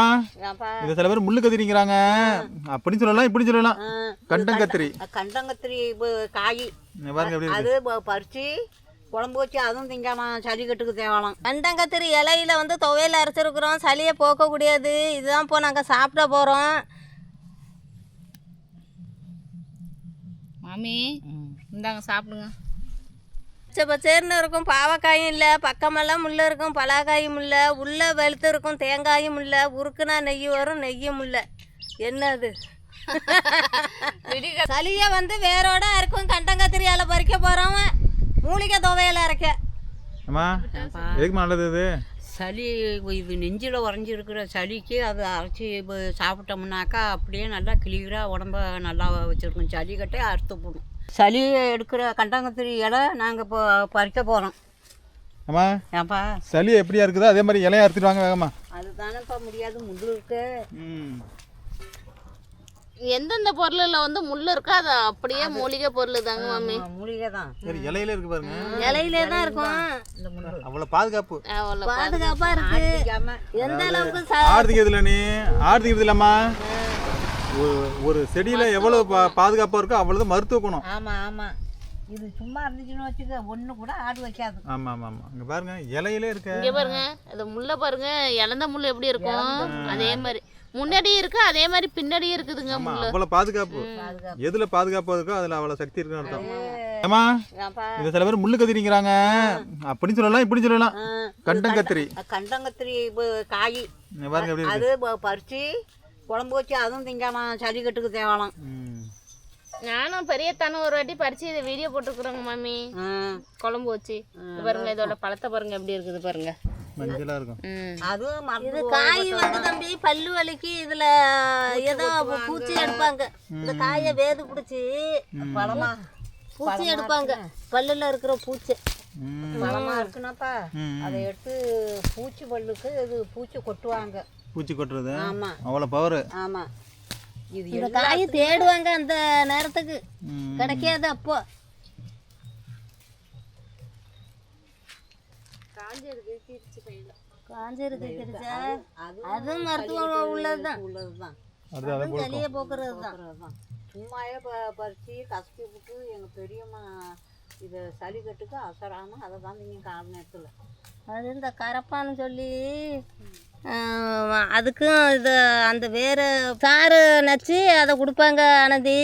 ஏமா இது சில பேர் முள்ளு கத்திரிங்கிறாங்க. அப்படின்னு சொல்லலாம் இப்படி சொல்லலாம். ஆ, கண்டம் கத்திரி. கண்டங்கத்திரி ப- காய். பாருங்க அது ப- பறிச்சு குழம்பு வச்சு அதுவும் திங்காமல் சளிக்கட்டுக்கு தேவலாம். கண்டங்கத்திரி இலையில வந்து துவையல் அரைச்சிருக்கிறோம். சளியை போக்கக்கூடியது இதுதான் இப்போ நாங்கள் சாப்பிட போகிறோம் மாமி இந்தாங்க சாப்பிடுங்க. பச்சை பச்சைன்னு இருக்கும் பாவக்காயும் இல்லை பக்கமெல்லாம் முள்ளு இருக்கும் பலாக்காயும் இல்லை உள்ள வெளுத்து இருக்கும் தேங்காயும் இல்லை உருக்குனா நெய் வரும் நெய்யும் இல்லை என்னது? சளியை வந்து வேரோட இருக்கும் கண்டங்கத்திரி இலை பறிக்க போகிறோம் மூலிகை துவையல் அரைக்க. எதுக்குமா நல்லது இது? சளி இது நெஞ்சில் உறைஞ்சிருக்கிற சளிக்கு அது அரைச்சி இப்போ சாப்பிட்டோம்னாக்கா அப்படியே நல்லா கிளியராக உடம்ப நல்லா வச்சுருக்கும். சளி கட்டே அறுத்து போடும். சளி எடுக்கிற கண்டங்கத்திரி இலை நாங்கள் இப்போ பறிக்க போகிறோம் ஏமா ஏன்பா? சளி எப்படியா இருக்குதோ அதே மாதிரி இலையை அறுத்துட்டு வாங்க வேகமா. அதுதானேப்பா முடியாது முள்ளு இருக்கு. ம். எந்தெந்த பொருளில் வந்து முள் இருக்கோ அது அப்படியே மூலிகை பொருள் தாங்க மாமி. மூலிகை தான். சரி இலையில இருக்கு பாருங்க. இலையிலே தான் இருக்கும். இந்த முள்ளு அவ்வளோ பாதுகாப்பு. அவ்வளோ பாதுகாப்பாக இருக்கு. எந்த அளவுக்கு இதில் நீ ஆடுதிங்க இல்லைம்மா ஒரு ஒரு செடியில் எவ்வளோ பா பாதுகாப்பாக இருக்கோ அவ்வளோதான் மருத்துவ குணம். ஆமாம் ஆமாம் இது சும்மா இருந்துச்சுன்னு வச்சுக்க ஒன்று கூட ஆடு வைக்காது. ஆமாம் ஆமாம் ஆமாம் இங்கே பாருங்க இலையிலே இருக்க இங்கே பாருங்க அது முள்ளை பாருங்க இழந்த முள் எப்படி இருக்கும்? அதே மாதிரி. முன்னாடி இருக்கு அதே மாதிரி பின்னாடியும் இருக்குதுங்க ஆமாம் முள் அவ்வளோ பாதுகாப்பு. எதில் பாதுகாப்பாக இருக்கோ அதில் அவ்வளோ சக்தி இருக்குன்னு அர்த்தம். ஏமா இது சில பேர் முள்ளு கத்திரிங்கிறாங்க அப்படின்னு சொல்லலாம் இப்படி சொல்லலாம். கண்டங்கத்திரி ப- காய். இங்க பாருங்க அது பறிச்சு குழம்பு வச்சு அதுவும் திங்காமல் சளிக்கட்டுக்கு தேவலாம். நானும் பெரிய தானே ஒரு வாட்டி பறிச்சு இதை வீடியோ போட்டுருக்குறோங்க மாமி. குழம்பு வச்சு. இது பாருங்க இதோட பழத்தை பாருங்க எப்படி இருக்குது பாருங்க. மஞ்சளாக இருக்கும். ம். அது இது காய் வந்து தம்பி பல்லு வலிக்கு இதுல ஏதோ பூச்சி எடுப்பாங்க. இந்த காயை வேது பிடிச்சி பழமா? பூச்சி எடுப்பாங்க. பல்லுல இருக்கிற பூச்சி. பழமா இருக்குனாப்பா. அதை எடுத்து பூச்சி பல்லுக்கு இது பூச்சி கொட்டுவாங்க. பூச்சி கொட்டுறது. ஆமா. அவ்வளோ பவர் ஆமா. இது இந்த காயை தேடுவாங்க அந்த நேரத்துக்கு. கிடைக்காது அப்போ. காஞ்சிருக்கு கிரிச்சா அதுவும் மருத்துவம் உள்ளதுதான். உள்ளதுதான். அது அதை போல் சளியை போக்குறது தான் அப்புறம்தான். சும்மாயே ப பறித்து கசக்கி விட்டு எங்கள் பெரியம்மா இதை சளிக்கட்டுக்கு அசராமல் அதை தான் நீங்கள் கால நேரத்தில் அது இந்த கரப்பான்னு சொல்லி அதுக்கும் இது அந்த வேற சாறு நச்சு அதை கொடுப்பாங்க ஆனந்தி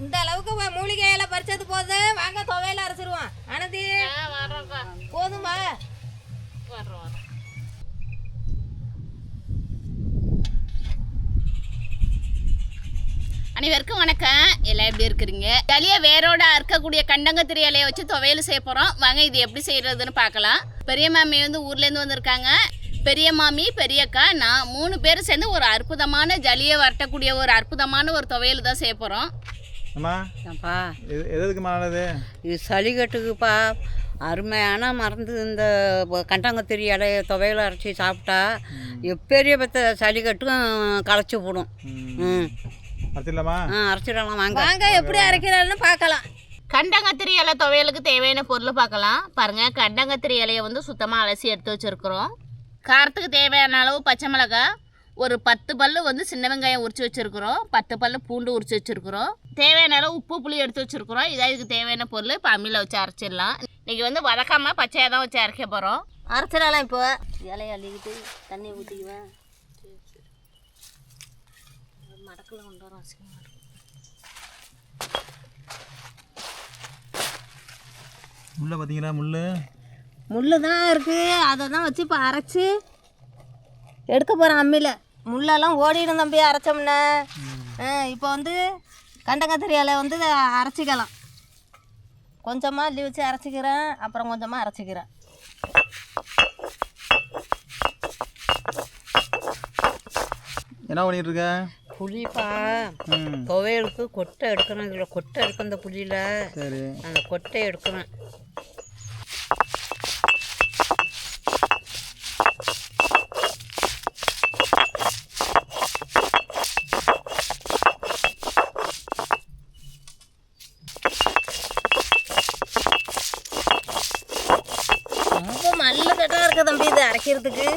இந்த அளவுக்கு வ- மூலிகை இலை பறிச்சது போது வாங்க துவையில அரைச்சிருவான் ஆனந்தி போதுமா வர்றோம். அனைவருக்கும் வணக்கம். எல்லாம் எப்படி இருக்கிறீங்க? ஜலியை வேரோட அறுக்கக்கூடிய கண்டங்கத்திரி இலையை வச்சு துவையல் செய்ய போகிறோம் வாங்க இது எப்படி செய்கிறதுன்னு பார்க்கலாம். பெரிய மாமி வந்து ஊர்லேருந்து வந்திருக்காங்க. பெரிய மாமி பெரியக்கா நான் மூணு பேரும் சேர்ந்து ஒரு அற்புதமான ஜலியை வரட்டக்கூடிய ஒரு அற்புதமான ஒரு துவையல் தான் செய்ய போகிறோம் அம்மா இது சளிக்கட்டுக்குப்பா அருமையான மருந்து இந்த கண்டங்கத்திரி இலைய துவையில அரைச்சி சாப்பிட்டா எப்பெரிய பத்த சளிக்கட்டும் களைச்சி போடும். ம். அரைச்சிடலாமா? ஆ அரைச்சிடலாம். வாங்க. வாங்க எப்படி அரைக்கிறாள்னு பார்க்கலாம். கண்டங்கத்திரி இலை துவையலுக்கு தேவையான பொருள் பார்க்கலாம். பாருங்க கண்டங்கத்திரி இலையை வந்து சுத்தமாக அலசி எடுத்து வச்சுருக்குறோம். காரத்துக்கு தேவையான அளவு பச்சை மிளகாய் ஒரு பத்து பல்லு வந்து சின்ன வெங்காயம் உரிச்சு வச்சுருக்குறோம். பத்து பல்லு பூண்டு உரிச்சு வச்சுருக்குறோம். தேவையான அளவு உப்பு புளி எடுத்து வச்சுருக்குறோம். இதான் இதுக்கு தேவையான பொருள். இப்போ அம்மியில் வச்சு அரைச்சிடலாம். இன்றைக்கி வந்து வதக்காமல் பச்சையாக தான் வச்சு அரைக்க போகிறோம் அரைச்சிடலாம் இப்போ. இலையை அள்ளிக்கிட்டு தண்ணி ஊற்றிக்குவேன் மடக்கில் கொண்டு வரோம் அசிங்கமா இருக்கு. முள்ள பார்த்தீங்களா முள்ளு? முள்ளு தான் இருக்குது அதை தான் வச்சு இப்போ அரைச்சி எடுக்க போகிறேன் அம்மியில். முள்ளெல்லாம் ஓடிடும் தம்பி அரைச்சோம்னா இப்போ வந்து கண்டங்கத்திரி இலை வந்து அரைச்சிக்கலாம். கொஞ்சமாக அள்ளி வச்சு அரைச்சிக்கிறேன். அப்புறம் கொஞ்சமாக அரைச்சிக்கிறேன். என்ன பண்ணிட்டு இருக்க? புளிப்பா துவையலுக்கு கொட்டை எடுக்கணும். இதில் கொட்டை இருக்கு அந்த புளியில். சரி. அந்த கொட்டை எடுக்கணும். ரொம்ப மல்லு கட்டாக இருக்குது தம்பி இது அரைக்கிறதுக்கு.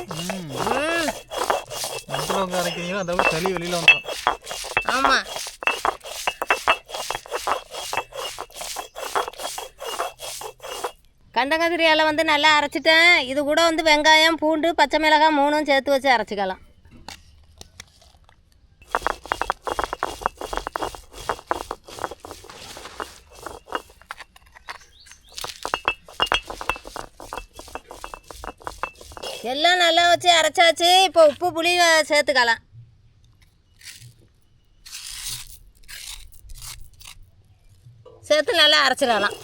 ம் அந்த அளவுக்கு சளி வெளியில் வந்துடும் ஆமாம் கண்டங்கத்திரி இலை வந்து நல்லா அரைச்சிட்டேன். இது கூட வந்து வெங்காயம் பூண்டு பச்சை மிளகாய் மூணும் சேர்த்து வச்சு அரைச்சிக்கலாம். எல்லாம் நல்லா வச்சு அரைச்சாச்சு. இப்போ உப்பு புளி சேர்த்துக்கலாம். சேர்த்து நல்லா அரைச்சிடலாம்.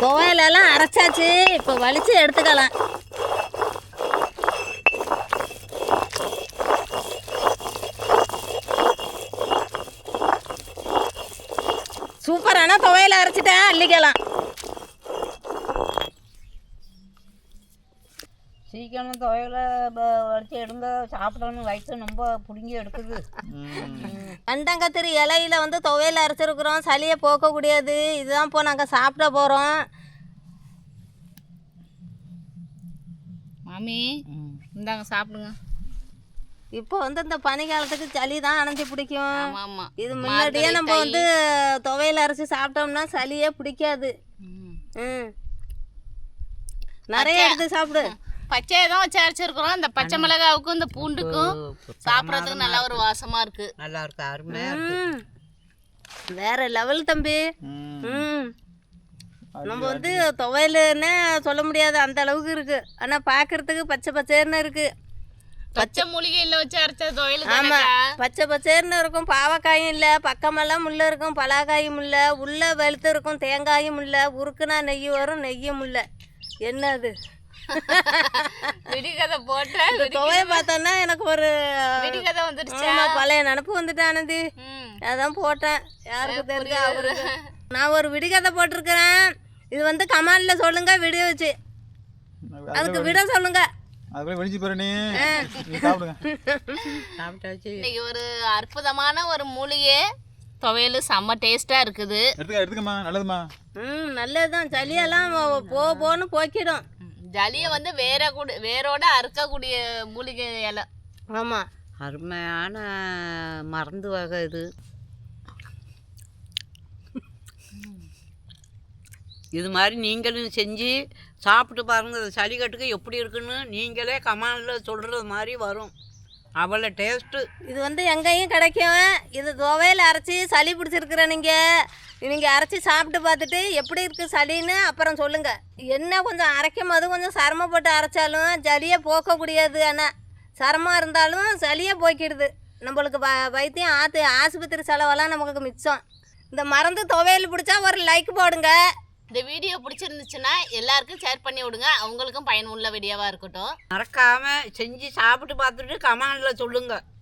துவையலெல்லாம் அரைச்சாச்சு. இப்போ வலிச்சு எடுத்துக்கலாம். சூப்பரான துவையல் அரைச்சிட்டேன் அள்ளிக்கலாம். சீக்கிரம் துவையில வடித்து எடுங்க சாப்பிடணும் வயிற்று ரொம்ப பிடுங்கி எடுக்குது. கண்டங்கத்திரி இலையில வந்து துவையல் அரைச்சிருக்கிறோம். சளியை போக்கக்கூடியது. இதுதான் இப்போ நாங்கள் சாப்பிட போகிறோம் மாமி இந்தாங்க சாப்பிடுங்க. இப்போ வந்து இந்த பனிக்காலத்துக்கு சளி தான் அணைஞ்சு பிடிக்கும். இது முன்னாடியே நம்ம வந்து துவையல் அரைச்சி சாப்பிட்டோம்னா சளியே பிடிக்காது. ம். நிறைய எடுத்து சாப்பிடு. பச்சையை தான் வச்சு அரைச்சிருக்கிறோம். இந்த பச்சை மிளகாவுக்கும் இந்த பூண்டுக்கும் சாப்பிட்றதுக்கு நல்லா ஒரு வாசமா இருக்கு. நல்லா இருக்கு அருமையாக ம். வேற லெவல் தம்பி. ம். நம்ம வந்து துவையலுன்னு சொல்ல முடியாது. அந்த அளவுக்கு இருக்கு. ஆனால் பார்க்கறதுக்கு பச்சை பச்சைன்னு இருக்கு. பச்சை மூலிகையில வச்சு அரைச்ச துவையல் ஆமா. தானக்கா பச்சை பச்சைன்னு இருக்கும். பாவக்காயும் இல்லை. பக்கமெல்லாம் முள்ள இருக்கும். பலாக்காயும் இல்லை உள்ள வெளுத்து இருக்கும். தேங்காயும் இல்லை உருக்குனா நெய் வரும். நெய்யும் இல்லை என்ன அது விடிகதை போட்ட இந்த துவைய பார்த்தோன்னா எனக்கு ஒரு விடிகதை வந்துடுச்சா? பழைய நினப்பு வந்துட்டு ஆனந்தி அதான் போட்டேன். யாருக்கு தெரிஞ்சு அவருக்கு. நான் ஒரு விடிகதை போட்டிருக்கிறேன். இது வந்து கமாண்டில் சொல்லுங்க விடிய வச்சு. அதுக்கு விட சொல்லுங்க. இன்னைக்கு ஒரு அற்புதமான ஒரு மூலிகை. துவையல் செம்ம டேஸ்டா இருக்குது. எடுத்துக்க எடுத்துக்கம்மா. நல்லதும்மா. ம் நல்லதுதான். சளியெல்லாம் போ போன்னு போக்கிடும். ஜலியை வந்து வேற கூட வேரோட அறுக்கக்கூடிய மூலிகை இலை. ஆமாம் அருமையான மருந்து வகை இது. இது மாதிரி நீங்களும் செஞ்சு சாப்பிட்டு பாருங்க இது சளிக்கட்டுக்கு எப்படி இருக்குன்னு நீங்களே கமாண்டில் சொல்கிறது மாதிரி வரும். அவ்வளோ டேஸ்ட்டு இது வந்து எங்கேயும் கிடைக்கும் இது துவையில் அரைச்சி சளி பிடிச்சிருக்கிற நீங்கள் நீங்கள் அரைச்சி சாப்பிட்டு பார்த்துட்டு எப்படி இருக்குது சளின்னு அப்புறம் சொல்லுங்கள் என்ன கொஞ்சம் அரைக்கும் போது கொஞ்சம் சிரமப்பட்டு அரைச்சாலும் சளியை போக்கக்கூடியது ஆனால் சிரமம் இருந்தாலும் சளியை போக்கிடுது. நம்மளுக்கு வ வைத்தியம் ஆத்து ஆஸ்பத்திரி செலவெல்லாம் நமக்கு மிச்சம். இந்த மருந்து துவையல் பிடிச்சா ஒரு லைக் போடுங்க. இந்த வீடியோ பிடிச்சிருந்துச்சுன்னா எல்லாருக்கும் ஷேர் பண்ணி விடுங்க. அவங்களுக்கும் பயனுள்ள வீடியோவாக இருக்கட்டும். மறக்காமல் செஞ்சு சாப்பிட்டு பார்த்துட்டு கமாண்டில் சொல்லுங்கள்